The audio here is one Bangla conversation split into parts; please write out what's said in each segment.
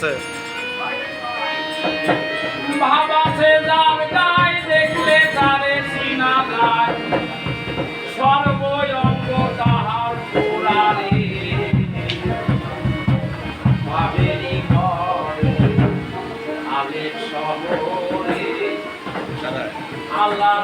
আছে। বাবা সে যার গায় দেখলে তারে আল্লাহ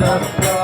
I'm not Yeah.